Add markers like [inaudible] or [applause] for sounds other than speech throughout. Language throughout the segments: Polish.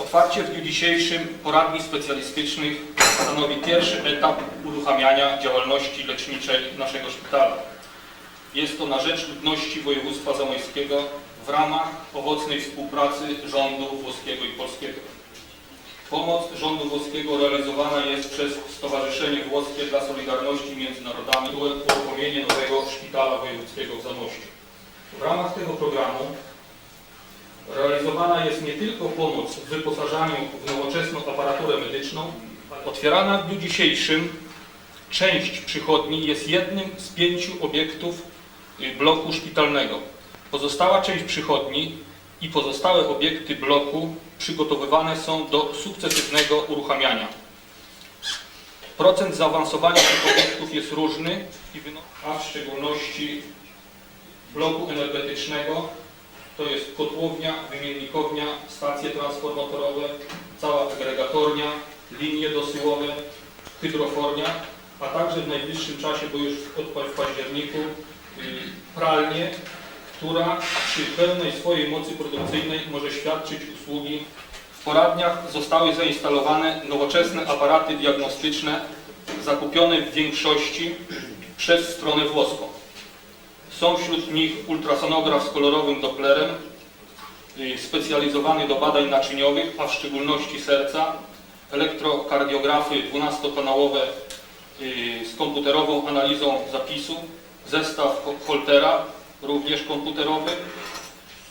Otwarcie w dniu dzisiejszym poradni specjalistycznych stanowi pierwszy etap uruchamiania działalności leczniczej naszego szpitala. Jest to na rzecz ludności województwa zamojskiego w ramach owocnej współpracy rządu włoskiego i polskiego. Pomoc rządu włoskiego realizowana jest przez Stowarzyszenie Włoskie dla Solidarności między Narodami uruchomienie nowego szpitala wojewódzkiego w Zamościu. W ramach tego programu realizowana jest nie tylko pomoc w wyposażaniu w nowoczesną aparaturę medyczną, otwierana w dniu dzisiejszym część przychodni jest jednym z pięciu obiektów y, bloku szpitalnego. Pozostała część przychodni i pozostałe obiekty bloku przygotowywane są do sukcesywnego uruchamiania. Procent zaawansowania tych obiektów jest różny, a w szczególności bloku energetycznego to jest kotłownia, wymiennikownia, stacje transformatorowe, cała agregatornia, linie dosyłowe, hydrofornia, a także w najbliższym czasie, bo już w październiku, y, pralnię, która przy pełnej swojej mocy produkcyjnej może świadczyć usługi. W poradniach zostały zainstalowane nowoczesne aparaty diagnostyczne zakupione w większości przez stronę włoską. Są wśród nich ultrasonograf z kolorowym Dopplerem, y, specjalizowany do badań naczyniowych, a w szczególności serca, elektrokardiografy 12-kanałowe y, z komputerową analizą zapisu, zestaw Ho- Holtera, również komputerowy,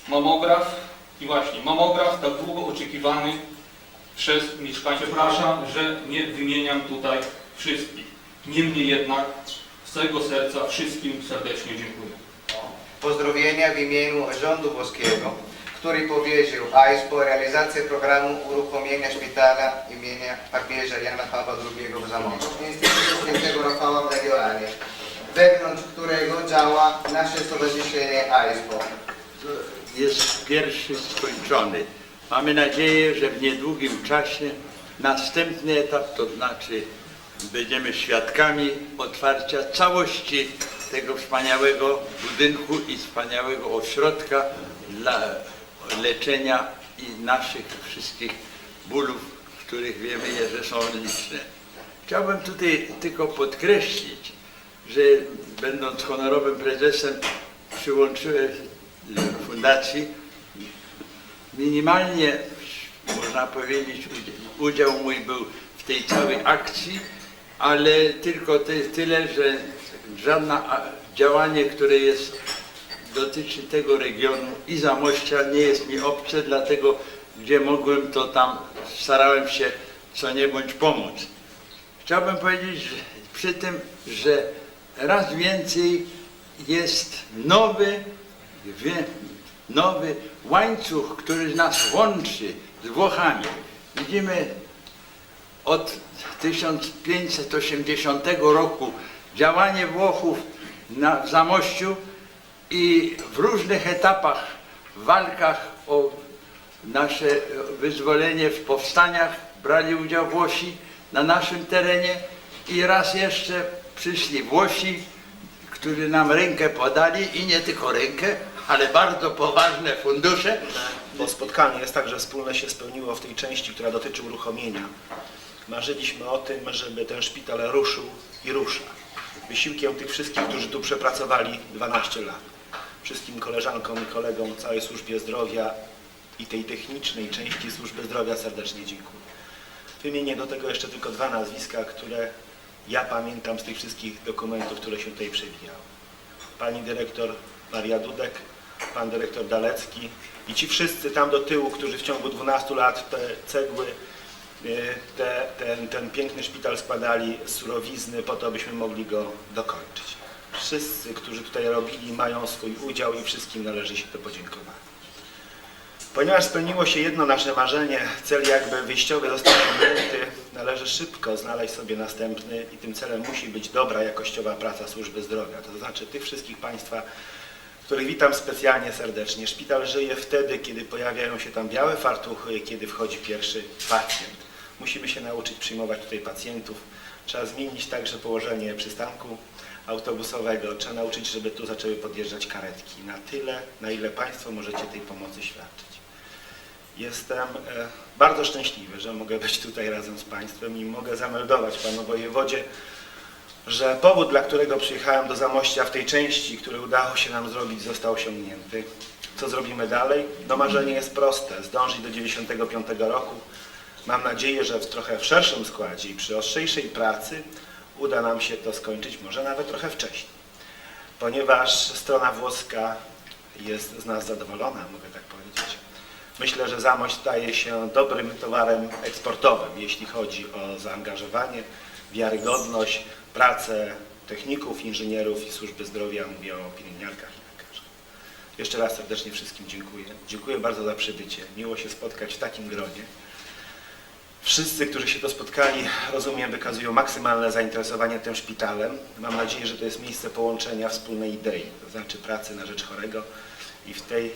mamograf i właśnie mamograf tak długo oczekiwany przez mieszkańców. Przepraszam, że nie wymieniam tutaj wszystkich. Niemniej jednak z całego serca wszystkim serdecznie dziękuję. Pozdrowienia w imieniu rządu włoskiego, który powierzył AISPO realizację programu uruchomienia szpitala imienia papieża Jana Pawła II w Zamościu, Instytutu Świętego Rafała w wewnątrz którego działa nasze stowarzyszenie AISPO. jest pierwszy skończony. Mamy nadzieję, że w niedługim czasie następny etap, to znaczy będziemy świadkami otwarcia całości tego wspaniałego budynku i wspaniałego ośrodka dla leczenia i naszych wszystkich bólów, których wiemy, że są liczne. Chciałbym tutaj tylko podkreślić, że będąc honorowym prezesem przyłączyłem fundacji minimalnie, można powiedzieć, udział mój był w tej całej akcji, ale tylko ty, tyle, że żadne działanie, które jest, dotyczy tego regionu i Zamościa nie jest mi obce, dlatego gdzie mogłem, to tam starałem się co nie bądź pomóc. Chciałbym powiedzieć że przy tym, że raz więcej jest nowy, wie- nowy łańcuch, który nas łączy z Włochami. Widzimy od 1580 roku działanie Włochów na w Zamościu i w różnych etapach, w walkach o nasze wyzwolenie w powstaniach brali udział Włosi na naszym terenie i raz jeszcze przyszli Włosi, którzy nam rękę podali i nie tylko rękę, ale bardzo poważne fundusze. bo spotkanie jest tak, że wspólne się spełniło w tej części, która dotyczy uruchomienia. Marzyliśmy o tym, żeby ten szpital ruszył i rusza. Wysiłkiem tych wszystkich, którzy tu przepracowali 12 lat. Wszystkim koleżankom i kolegom, całej służbie zdrowia i tej technicznej części służby zdrowia serdecznie dziękuję. Wymienię do tego jeszcze tylko dwa nazwiska, które ja pamiętam z tych wszystkich dokumentów, które się tutaj przewijały. Pani dyrektor Maria Dudek, pan dyrektor Dalecki i ci wszyscy tam do tyłu, którzy w ciągu 12 lat te cegły, te, ten, ten piękny szpital składali z surowizny po to, abyśmy mogli go dokończyć. Wszyscy, którzy tutaj robili, mają swój udział i wszystkim należy się to podziękować. Ponieważ spełniło się jedno nasze marzenie, cel jakby wyjściowy został osiągnięty, należy szybko znaleźć sobie następny i tym celem musi być dobra, jakościowa praca służby zdrowia. To znaczy tych wszystkich Państwa, których witam specjalnie serdecznie. Szpital żyje wtedy, kiedy pojawiają się tam białe fartuchy, kiedy wchodzi pierwszy pacjent. Musimy się nauczyć przyjmować tutaj pacjentów. Trzeba zmienić także położenie przystanku autobusowego. Trzeba nauczyć, żeby tu zaczęły podjeżdżać karetki. Na tyle, na ile Państwo możecie tej pomocy świadczyć. Jestem e, bardzo szczęśliwy, że mogę być tutaj razem z Państwem i mogę zameldować Panu Wojewodzie, że powód, dla którego przyjechałem do Zamościa w tej części, który udało się nam zrobić, został osiągnięty. Co zrobimy dalej? No marzenie jest proste, zdążyć do 95 roku. Mam nadzieję, że w trochę w szerszym składzie i przy ostrzejszej pracy uda nam się to skończyć, może nawet trochę wcześniej. Ponieważ strona włoska jest z nas zadowolona, mogę tak powiedzieć. Myślę, że Zamość staje się dobrym towarem eksportowym, jeśli chodzi o zaangażowanie, wiarygodność, pracę techników, inżynierów i służby zdrowia, mówię o pielęgniarkach i lekarzach. Jeszcze raz serdecznie wszystkim dziękuję. Dziękuję bardzo za przybycie. Miło się spotkać w takim gronie. Wszyscy, którzy się tu spotkali, rozumiem, wykazują maksymalne zainteresowanie tym szpitalem. Mam nadzieję, że to jest miejsce połączenia wspólnej idei, to znaczy pracy na rzecz chorego i w tej,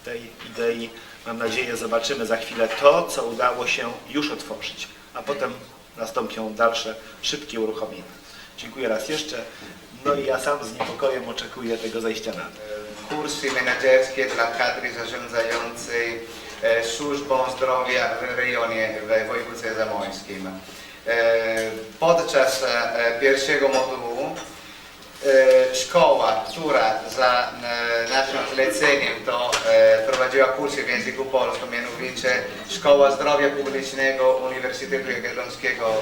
w tej idei mam nadzieję zobaczymy za chwilę to, co udało się już otworzyć, a potem nastąpią dalsze szybkie uruchomienia. Dziękuję raz jeszcze. No i ja sam z niepokojem oczekuję tego zejścia na kursy menedżerskie dla kadry zarządzającej służbą zdrowia w rejonie w województwie zamojskim. E, Podczas e, pierwszego modułu e, szkoła, która za e, naszym zleceniem to e, prowadziła kursy w języku polskim, mianowicie Szkoła Zdrowia Publicznego Uniwersytetu Jagiellońskiego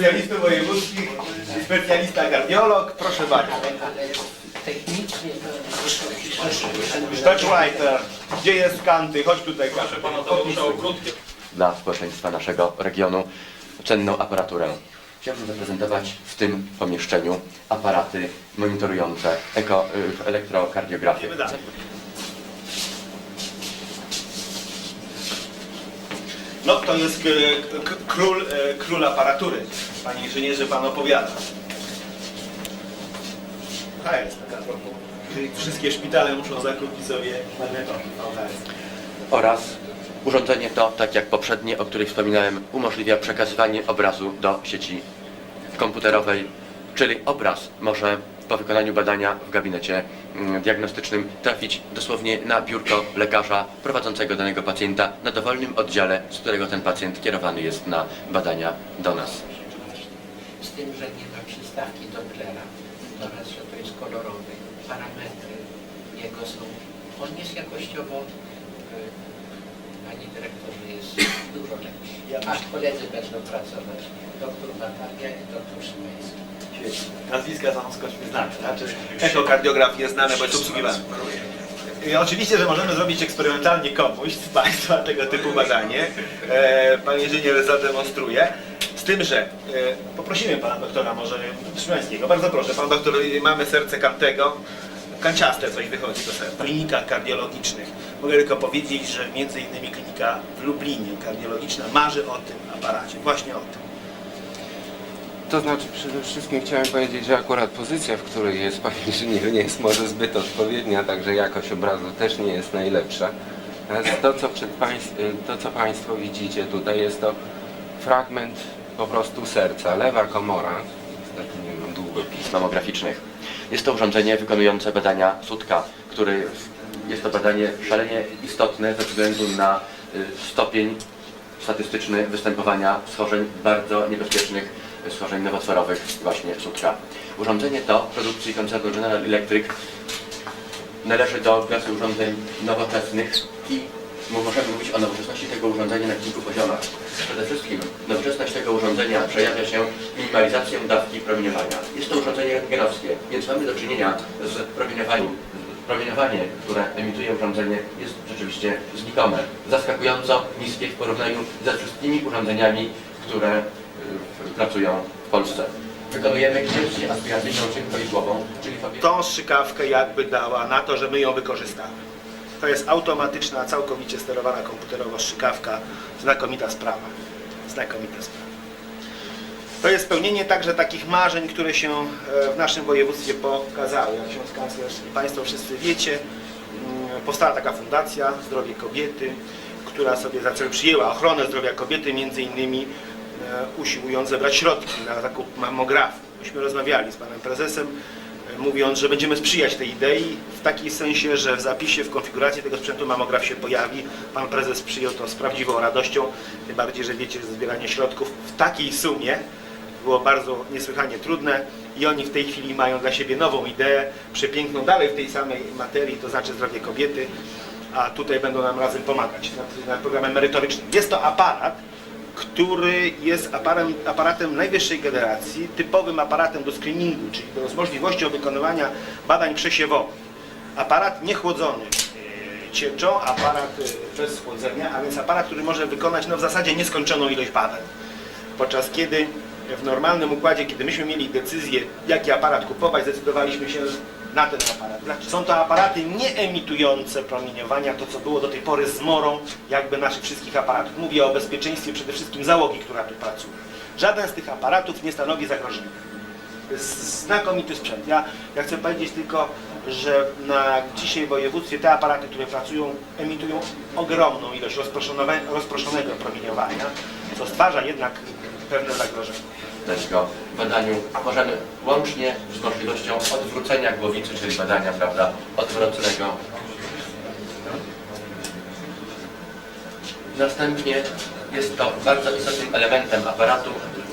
Specjalistów wojewódzkich, specjalista kardiolog, proszę bardzo. technicznie Touchwriter, gdzie jest kanty? Chodź tutaj, Ogródkę. dla społeczeństwa naszego regionu cenną aparaturę. Chciałbym zaprezentować w tym pomieszczeniu aparaty monitorujące eko, y, elektrokardiografię. Idziemy dalej. No to jest e, król, e, król aparatury. Panie inżynierze, pan opowiada. Ta jest taka trochę. Czyli wszystkie szpitale muszą zakupić sobie magnetofon. VHS. Oraz urządzenie to, tak jak poprzednie, o których wspominałem, umożliwia przekazywanie obrazu do sieci komputerowej, czyli obraz może po wykonaniu badania w gabinecie diagnostycznym trafić dosłownie na biurko lekarza prowadzącego danego pacjenta na dowolnym oddziale, z którego ten pacjent kierowany jest na badania do nas. z tym, że nie ma przystawki Dopplera oraz, że to jest kolorowy, parametry jego są, on jest jakościowo, y, Panie Dyrektorze, jest dużo lepszy. A koledzy będą pracować, doktor Batalia i doktor Szymański. Nazwiska są skocznie znane. Znaczy, echokardiograf jest znane, bo jest obsługiwany. I Oczywiście, że możemy zrobić eksperymentalnie komuś z Państwa tego typu badanie. E, pan inżynier zademonstruje. Z tym, że e, poprosimy Pana doktora może Szymańskiego. Bardzo proszę, Pan doktor, mamy serce Kantego. Kanciaste coś wychodzi do serca. W klinikach kardiologicznych. Mogę tylko powiedzieć, że między innymi klinika w Lublinie kardiologiczna marzy o tym aparacie. Właśnie o tym. To znaczy przede wszystkim chciałem powiedzieć, że akurat pozycja, w której jest pan [laughs] inżynier nie jest może zbyt odpowiednia, także jakość obrazu też nie jest najlepsza. To co, przed państw, to, co Państwo widzicie tutaj jest to fragment po prostu serca, lewa komora. Niestety nie mam długopisu. mamograficznych. Jest to urządzenie wykonujące badania sutka, który jest to badanie szalenie istotne ze względu na y, stopień statystyczny występowania schorzeń bardzo niebezpiecznych, schorzeń nowotworowych właśnie sutka. Urządzenie to produkcji koncernu General Electric należy do klasy urządzeń nowoczesnych i możemy mówić o nowoczesności tego urządzenia na kilku poziomach. Przede wszystkim nowoczesność tego urządzenia przejawia się minimalizacją dawki promieniowania. Jest to urządzenie rentgenowskie, więc mamy do czynienia z promieniowaniem. Promieniowanie, które emituje urządzenie jest rzeczywiście znikome, zaskakująco niskie w porównaniu ze wszystkimi urządzeniami, które pracują w Polsce. wykonujemy aspiracyjną czynko i głową, czyli sobie... Tą strzykawkę jakby dała na to, że my ją wykorzystamy. To jest automatyczna, całkowicie sterowana komputerowo strzykawka. Znakomita sprawa. Znakomita sprawa. To jest spełnienie także takich marzeń, które się e, w naszym województwie pokazały. Jak ksiądz kanclerz i Państwo wszyscy wiecie, mm, powstała taka fundacja Zdrowie Kobiety, która sobie za cel przyjęła ochronę zdrowia kobiety, między innymi usiłując zebrać środki na zakup mammografii. Myśmy rozmawiali z panem prezesem, e, mówiąc, że będziemy sprzyjać tej idei w takim sensie, że w zapisie, w konfiguracji tego sprzętu mamograf się pojawi. Pan prezes przyjął to z prawdziwą radością, tym bardziej, że wiecie, że zbieranie środków w takiej sumie było bardzo niesłychanie trudne i oni w tej chwili mają dla siebie nową ideę, przepiękną dalej w tej samej materii, to znaczy zdrowie kobiety, a tutaj będą nam razem pomagać nad, nad programem merytorycznym. Jest to aparat, który jest aparatem, aparatem najwyższej generacji, typowym aparatem do screeningu, czyli do, z możliwością wykonywania badań przesiewowych. Aparat niechłodzony e, cieczą, aparat e, bez chłodzenia, a więc aparat, który może wykonać no, w zasadzie nieskończoną ilość badań. Podczas kiedy w normalnym układzie, kiedy myśmy mieli decyzję, jaki aparat kupować, zdecydowaliśmy się na ten aparat. Są to aparaty nie emitujące promieniowania, to co było do tej pory zmorą jakby naszych wszystkich aparatów. Mówię o bezpieczeństwie przede wszystkim załogi, która tu pracuje. Żaden z tych aparatów nie stanowi zagrożenia. To jest znakomity sprzęt. Ja, ja chcę powiedzieć tylko, że na dzisiaj w województwie te aparaty, które pracują, emitują ogromną ilość rozproszonego promieniowania, co stwarza jednak pewne zagrożenie. Tego badaniu możemy łącznie z możliwością odwrócenia głowicy, czyli badania, prawda, odwróconego. Następnie jest to bardzo istotnym elementem aparatu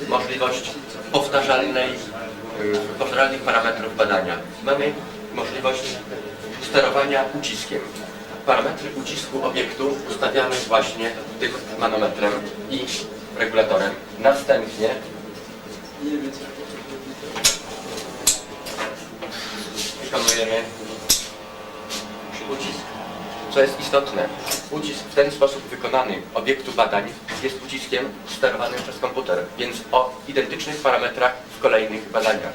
możliwość powtarzalnej, y, powtarzalnych parametrów badania. Mamy możliwość sterowania uciskiem. Parametry ucisku obiektu ustawiamy właśnie tym manometrem i regulatorem. Następnie wykonujemy ucisk. Co jest istotne, ucisk w ten sposób wykonany obiektu badań jest uciskiem sterowanym przez komputer, więc o identycznych parametrach w kolejnych badaniach.